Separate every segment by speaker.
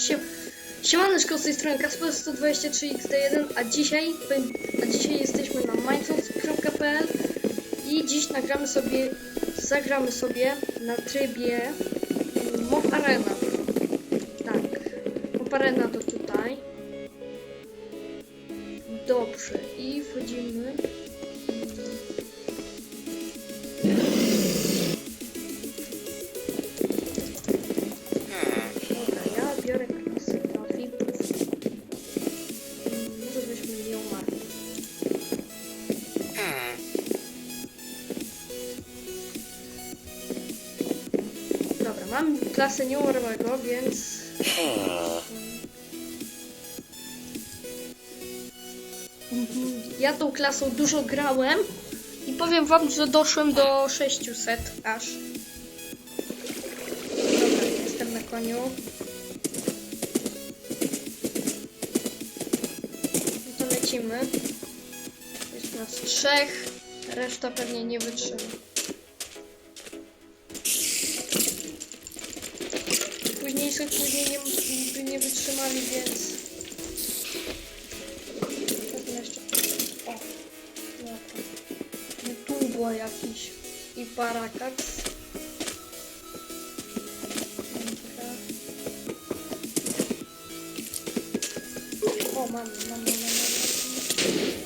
Speaker 1: Sie Siemaneczko, z tej strony Kasper 123XD1, a dzisiaj, a dzisiaj jesteśmy na minecraft.pl i dziś nagramy sobie, zagramy sobie na trybie Mob Arena. Tak, Mob Arena to tutaj. Dobrze, i wchodzimy. Klasę nieumarłego, więc... Mhm, Ja tą klasą dużo grałem i powiem wam, że doszłem do 600 aż. Dobra, jestem na koniu. No to lecimy. Jest nas trzech, reszta pewnie nie wytrzyma. Późniejszych później nie, nie wytrzymali, więc... Wezmę jeszcze... O, dobra. Tubo jakiś i parakaks. O, mam, mam, mam, mam, mam.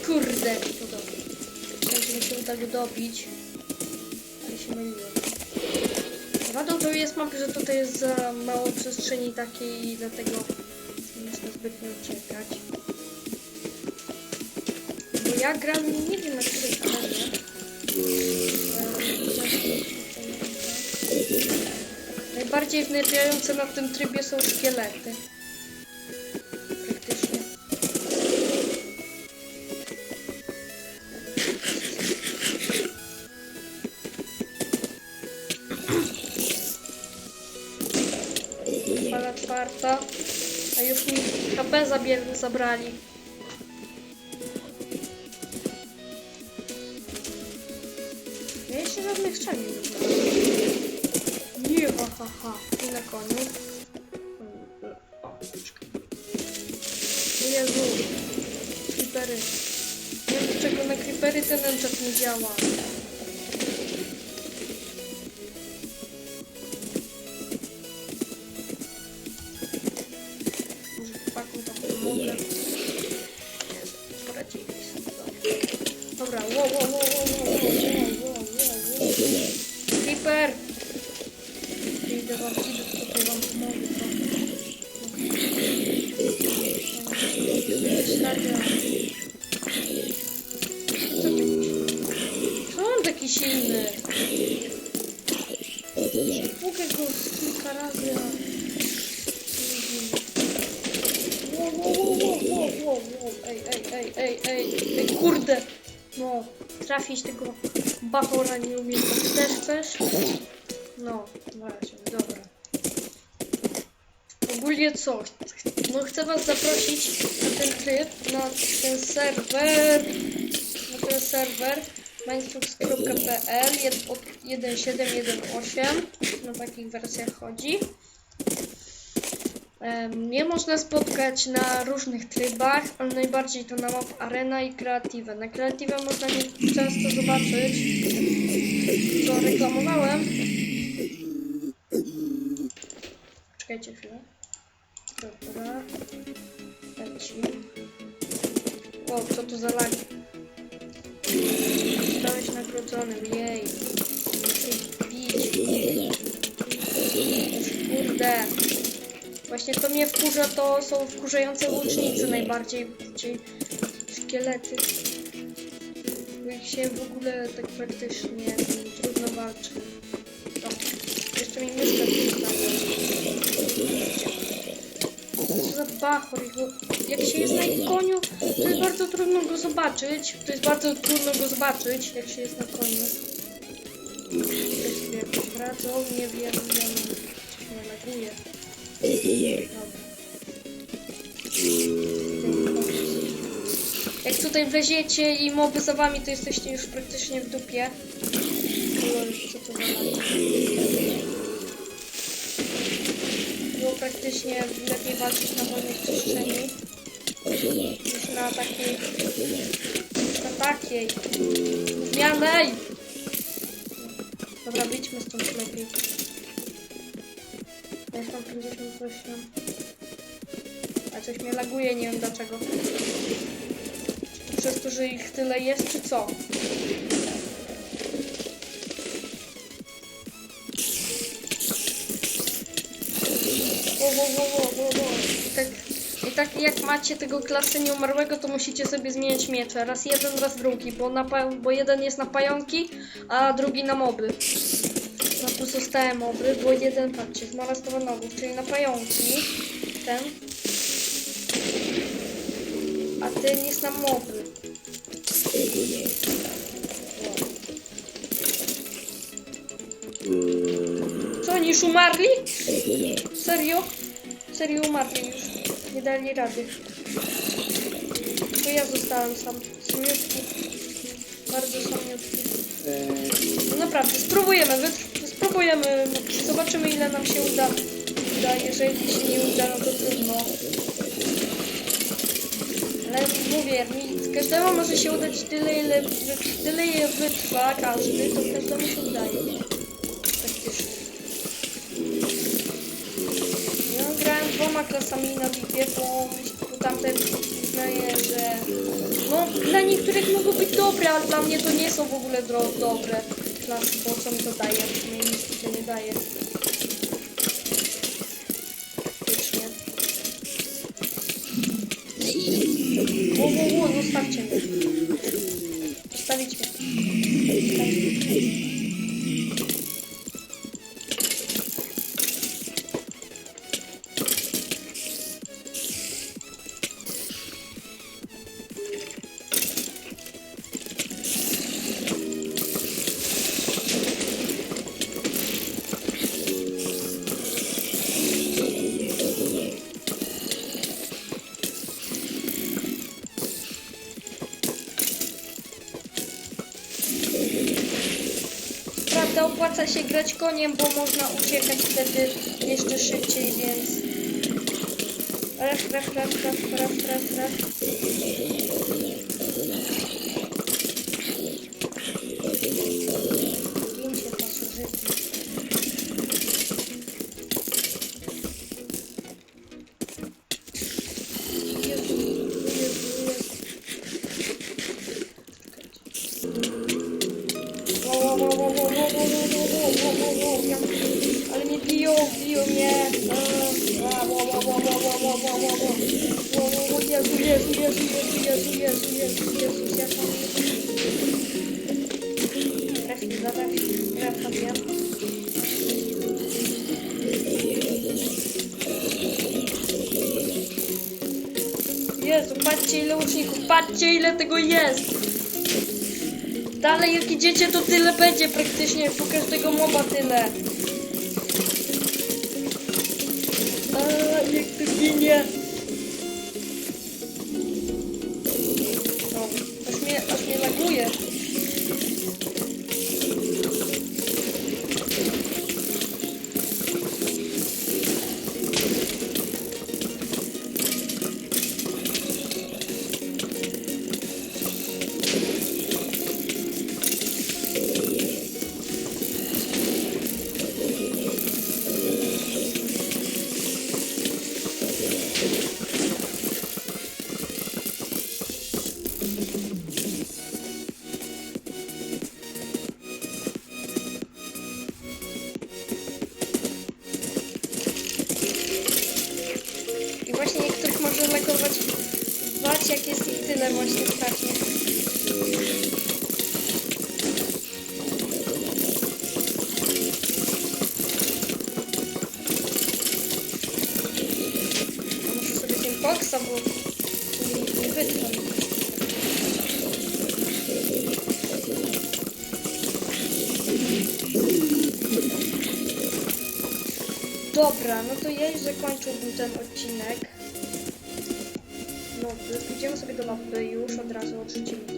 Speaker 1: Kurde, to dobrze. Mi się go dobić. Ale się myliłem. Wadą to jest mapy, że tutaj jest za mało przestrzeni takiej i dlatego nie można zbytnio uciekać. Bo ja gram nie wiem na której kanale. Najbardziej wnerwiające na tym trybie są szkielety. Czwarta. A już mi HP zabier- zabrali. Ja jeszcze żadnych strzeli nie znalazłem. Nie, ha, ha, ha. I na koniu. O, czekaj. Jezu. Creepery. Nie wiem dlaczego na creepery ten enchant nie działa. pra. Uou, uou, uou, uou, uou, uou, uou, uou. a batida pra pegar um pulmão do pão. Onde é que chega? O que é que eu fiz? Caralho! Uou, uou, uou, uou, uou, uou, ei, ei, ei, ei, ei, ei, curda! No, trafić tego bachora nie umiem. Też chcesz? No, właśnie, dobra. Ogólnie co? No chcę was zaprosić na ten tryb, na ten serwer, na ten serwer minecraft.pl 1718 na takich wersjach chodzi. Mnie można spotkać na różnych trybach, ale najbardziej to na map Arena i Kreatywę. Na Kreatywę można mnie często zobaczyć, co reklamowałem. Czekajcie chwilę. Dobra. Leci. O, co to za lagi? Zostałeś nagrodzony, jej. Muszę bić. Kurde. Właśnie to mnie wkurza, to są wkurzające łucznicy najbardziej, czyli szkielety. Jak się w ogóle tak praktycznie trudno walczy. O, jeszcze mi myszka Co za bachor, jak się jest na koniu, to jest bardzo trudno go zobaczyć. To jest bardzo trudno go zobaczyć, jak się jest na koniu. Ktoś sobie wracał, nie wiem, wiem, coś mnie laguje. Dobra. Jak tutaj wleziecie i moby za wami, to jesteście już praktycznie w dupie. Było praktycznie lepiej walczyć na wolnej przestrzeni. Niż na takiej na takiej. Zmianej dobra wyjdźmy stąd lepiej już mam 58 a coś mnie laguje nie wiem dlaczego przez to, że ich tyle jest czy co Wo, wo, wo, wo, wo. I tak, I tak jak macie tego klasy nieumarłego, to musicie sobie zmieniać miecze. Raz jeden, raz drugi, bo, na, bo jeden jest na pająki, a drugi na moby. Na pozostałe moby, bo jeden, patrzcie, znalazł nogów, czyli na pająki. Ten. A ten jest na moby. Co, oni już umarli? Serio? Serio umarli już. Nie dali rady. To ja zostałem sam. Samiutki. Bardzo samiutki. No naprawdę, spróbujemy, wytr- spróbujemy. Zobaczymy ile nam się uda. uda. Jeżeli się nie uda, no to trudno. Ale mówię, mi, każdemu może się udać tyle, ile, tyle ile wytrwa każdy, to każdemu się udaje. Praktycznie. Ja grałem dwoma klasami na VIP, bo, bo tamte przyznaję, że no dla niektórych mogą być dobre, ale dla mnie to nie są w ogóle dobre klasy, bo co mi to daje? Sumie nic to nie daje. Faktycznie. Wo, wo, wo, zostawcie mnie. Zostawić mnie. Zostawić mnie. Opłaca się grać koniem, bo można uciekać wtedy jeszcze szybciej, więc... Raf, raf, raf, raf, raf, raf, raf. Zatrafi, trafiam. Jezu, patrzcie ile łuczników, patrzcie ile tego jest! Dalej jak idziecie to tyle będzie praktycznie, po każdego moba tyle. Birlikte dünya. zerwać te ptaki. Muszę sobie ten koksa, bo nie. Dobra, no to ja już zakończyłbym ten odcinek. No, pójdziemy sobie do mapy już od razu odrzucimy to.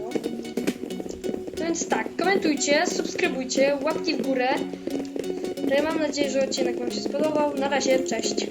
Speaker 1: No więc tak, komentujcie, subskrybujcie, łapki w górę. Ja mam nadzieję, że odcinek Wam się spodobał. Na razie, cześć.